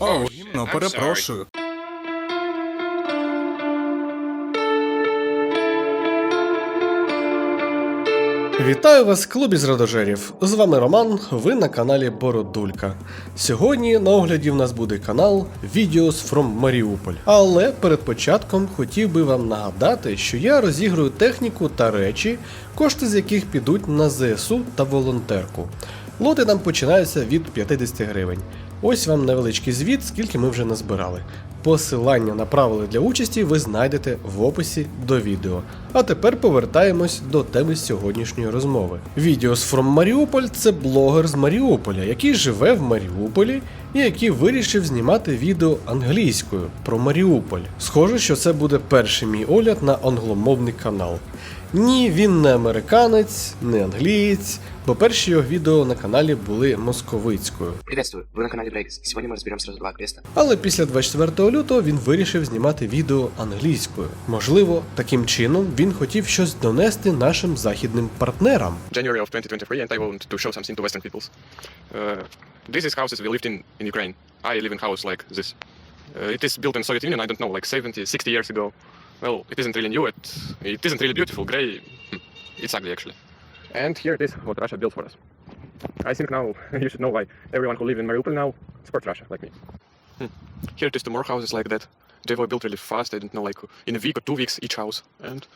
О, гімно, перепрошую. Вітаю вас в клубі з радожерів. З вами Роман, ви на каналі Бородулька. Сьогодні на огляді в нас буде канал Videos from Mariupol. Але перед початком хотів би вам нагадати, що я розіграю техніку та речі, кошти з яких підуть на ЗСУ та волонтерку. Лоти нам починаються від 50 гривень. Ось вам невеличкий звіт, скільки ми вже назбирали. Посилання на правила для участі ви знайдете в описі до відео. А тепер повертаємось до теми сьогоднішньої розмови. Videos from Mariupol – це блогер з Маріуполя, який живе в Маріуполі і який вирішив знімати відео англійською про Маріуполь. Схоже, що це буде перший мій огляд на англомовний канал. Ні, він не американець, не англієць, бо перші його відео на каналі були московицькою. Приветствую, вы на канале Брейкс. Сегодня мы разберем сразу два квеста. Але після 24 лютого він вирішив знімати відео англійською. Можливо, таким чином він хотів щось донести нашим західним партнерам. January of 2023, and I want to show something to Western peoples. Uh, this is houses we lived in in Ukraine. I live in house like this. Uh, it is built in Soviet Union. I don't know, like 70, 60 years ago. Well, it isn't really new. It it isn't really beautiful. Gray. hmm, It's ugly actually. And here it is, what Russia built for us. I think now you should know why everyone who lives in Mariupol now supports Russia, like me. Hmm. Here it is, two more houses like that. They were built really fast. I didn't know, like in a week or two weeks each house. And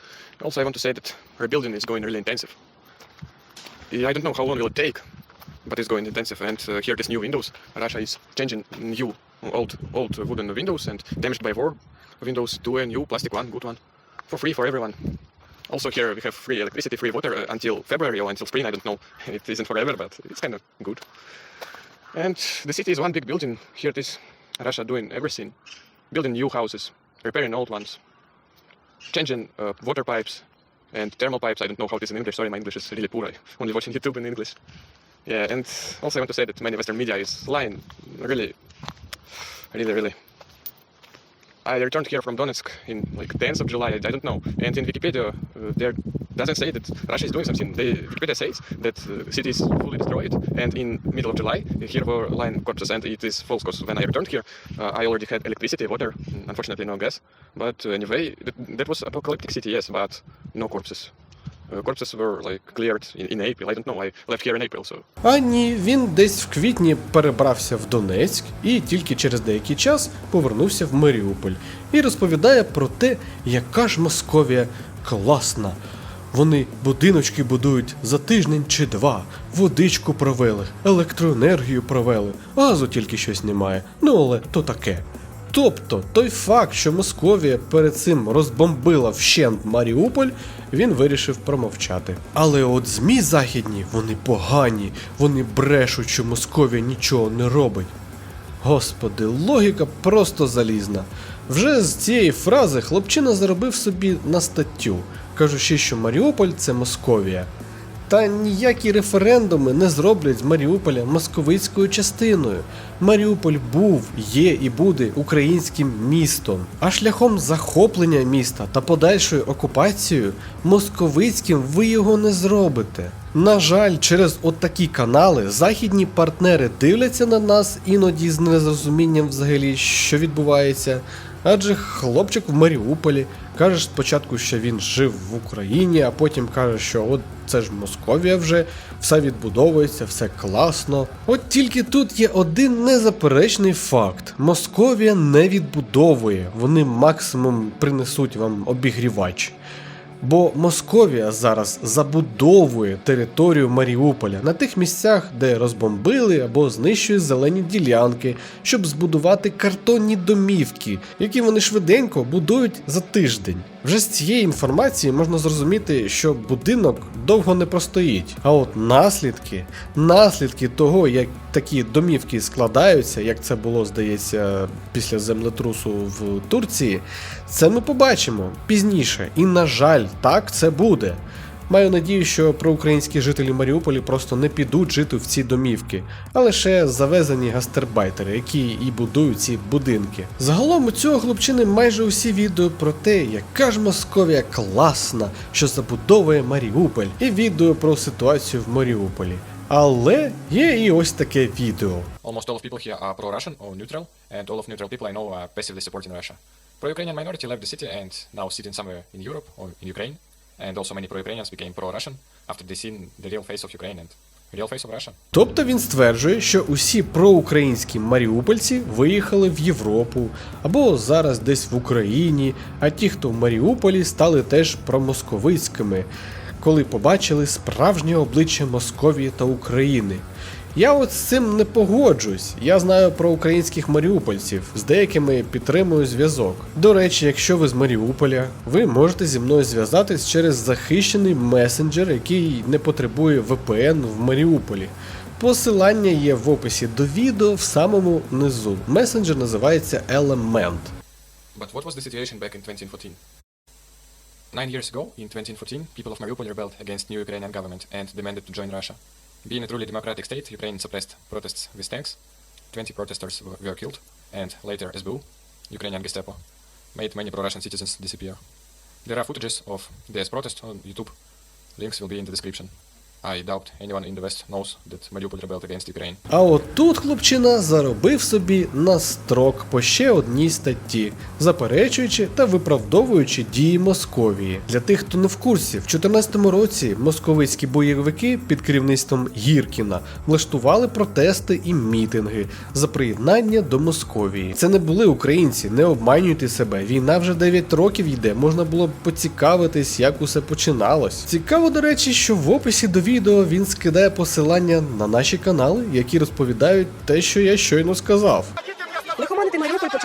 also, I want to say that rebuilding is going really intensive. I don't know how long it will it take, but it's going intensive. And uh, here there's new windows. Russia is changing new old old wooden windows and damaged by war windows to a new plastic one, good one, for free for everyone. Also here we have free electricity, free water uh, until February or until spring. I don't know. It isn't forever, but it's kind of good. And the city is one big building. Here it is. Russia doing everything, building new houses, repairing old ones, changing uh, water pipes and thermal pipes. I don't know how it is in English. Sorry, my English is really poor. I only watching YouTube in English. Yeah, and also I want to say that many Western media is lying. Really, really, really. I returned here from Donetsk in like 10th of July. I, don't know. And in Wikipedia, uh, there doesn't say that Russia is doing something. They, Wikipedia says that uh, city is fully destroyed. And in middle of July, here were lying corpses, and it is false because when I returned here, uh, I already had electricity, water. Unfortunately, no gas. But uh, anyway, that, that was apocalyptic city, yes, but no corpses. Uh, corpses were like cleared in, left here in April, so А ні, він десь в квітні перебрався в Донецьк і тільки через деякий час повернувся в Маріуполь і розповідає про те, яка ж Московія класна. Вони будиночки будують за тиждень чи два, водичку провели, електроенергію провели, газу тільки щось немає. Ну але то таке. Тобто той факт, що Московія перед цим розбомбила вщент Маріуполь, він вирішив промовчати. Але от ЗМІ західні, вони погані, вони брешуть, що Московія нічого не робить. Господи, логіка просто залізна. Вже з цієї фрази хлопчина заробив собі на статтю, кажучи, що Маріуполь це Московія. Та ніякі референдуми не зроблять з Маріуполя московицькою частиною. Маріуполь був, є і буде українським містом. А шляхом захоплення міста та подальшою окупацією московицьким ви його не зробите. На жаль, через от такі канали західні партнери дивляться на нас іноді з незрозумінням взагалі, що відбувається. Адже хлопчик в Маріуполі каже спочатку, що він жив в Україні, а потім каже, що от це ж Московія вже, все відбудовується, все класно. От тільки тут є один незаперечний факт: Московія не відбудовує, вони максимум принесуть вам обігрівач. Бо Московія зараз забудовує територію Маріуполя на тих місцях, де розбомбили або знищують зелені ділянки, щоб збудувати картонні домівки, які вони швиденько будують за тиждень. Вже з цієї інформації можна зрозуміти, що будинок довго не простоїть. А от наслідки, наслідки того, як такі домівки складаються, як це було, здається, після землетрусу в Турції, це ми побачимо пізніше. І, на жаль, так це буде. Маю надію, що проукраїнські жителі Маріуполі просто не підуть жити в ці домівки, а лише завезені гастербайтери, які і будують ці будинки. Загалом у цього хлопчини майже усі відео про те, яка ж Московія класна, що забудовує Маріуполь, і відео про ситуацію в Маріуполі. Але є і ось таке відео. Almost all of people here are pro-Russian or neutral, and all of neutral people I know are passively supporting Russia. Pro-Ukrainian minority left the city and now sitting somewhere in Europe or in Ukraine, and also many pro-Ukrainians became pro-Russian after they seen the real face of Ukraine and real face of Russia. Тобто він стверджує, що усі проукраїнські маріупольці виїхали в Європу або зараз десь в Україні, а ті, хто в Маріуполі, стали теж промосковицькими, коли побачили справжнє обличчя Московії та України. Я от з цим не погоджусь. Я знаю про українських маріупольців, з деякими підтримую зв'язок. До речі, якщо ви з Маріуполя, ви можете зі мною зв'язатись через захищений месенджер, який не потребує VPN в Маріуполі. Посилання є в описі до відео в самому низу. Месенджер називається Element. But what was the situation back in 2014? Nine years ago, in 2014, people of Mariupol rebelled against new Ukrainian government and demanded to join Russia. Being a truly democratic state, Ukraine suppressed protests with tanks. 20 protesters were- killed, and later SBU, Ukrainian Gestapo, made many pro-Russian citizens disappear. There are footages of this protest on YouTube. Links will be in the description. I doubt anyone in the West knows that Mariupol rebelled against Ukraine. А от тут хлопчина заробив собі на строк по ще одній статті, заперечуючи та виправдовуючи дії Московії. Для тих, хто не в курсі, в 2014 році московицькі бойовики під керівництвом Гіркіна влаштували протести і мітинги за приєднання до Московії. Це не були українці, не обманюйте себе. Війна вже 9 років йде. Можна було б поцікавитись, як усе починалось. Цікаво, до речі, що в описі до відео він скидає посилання на наші канали, які розповідають те, що я щойно сказав.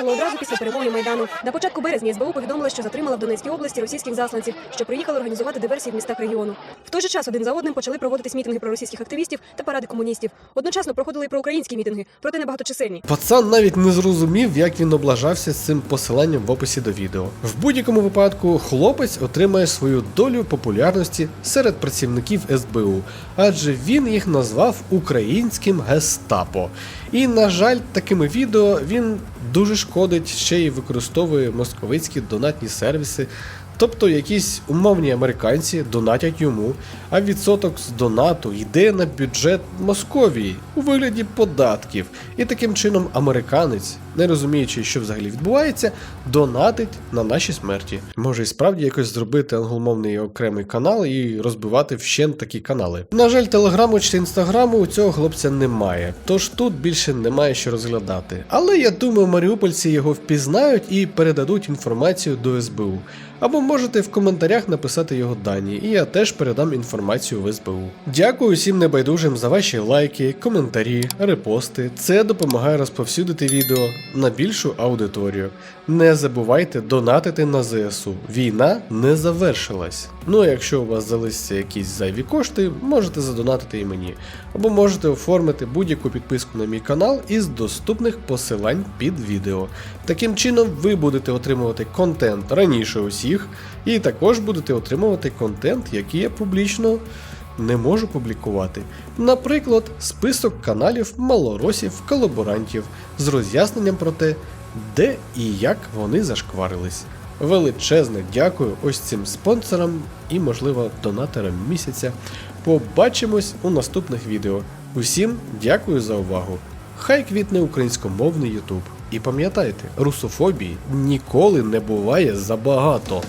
Лихоманити одразу після перемоги Майдану. На початку березня СБУ повідомила, що затримала в Донецькій області російських засланців, що приїхали організувати диверсії в містах регіону. В той же час один за одним почали проводитись мітинги проросійських активістів та паради комуністів. Одночасно проходили і проукраїнські мітинги, проте небагаточисельні. Пацан навіть не зрозумів, як він облажався з цим посиланням в описі до відео. В будь-якому випадку хлопець отримає свою долю популярності серед працівників СБУ, адже він їх назвав українським гестапо. І, на жаль, такими відео він дуже шкодить ще й використовує московицькі донатні сервіси. Тобто якісь умовні американці донатять йому, а відсоток з донату йде на бюджет Московії у вигляді податків. І таким чином американець, не розуміючи, що взагалі відбувається, донатить на наші смерті. Може і справді якось зробити англомовний окремий канал і розбивати вщент такі канали. На жаль, телеграму чи інстаграму у цього хлопця немає, тож тут більше немає що розглядати. Але я думаю, маріупольці його впізнають і передадуть інформацію до СБУ. Або можете в коментарях написати його дані, і я теж передам інформацію в СБУ. Дякую всім небайдужим за ваші лайки, коментарі, репости. Це допомагає розповсюдити відео на більшу аудиторію. Не забувайте донатити на ЗСУ. Війна не завершилась. Ну а якщо у вас залишаться якісь зайві кошти, можете задонатити і мені. Або можете оформити будь-яку підписку на мій канал із доступних посилань під відео. Таким чином ви будете отримувати контент раніше усіх, і також будете отримувати контент, який я публічно не можу публікувати. Наприклад, список каналів малоросів колаборантів з роз'ясненням про те, де і як вони зашкварились. Величезне дякую ось цим спонсорам і, можливо, донаторам місяця. Побачимось у наступних відео. Усім дякую за увагу. Хай квітне українськомовний Ютуб. І пам'ятайте, русофобії ніколи не буває забагато.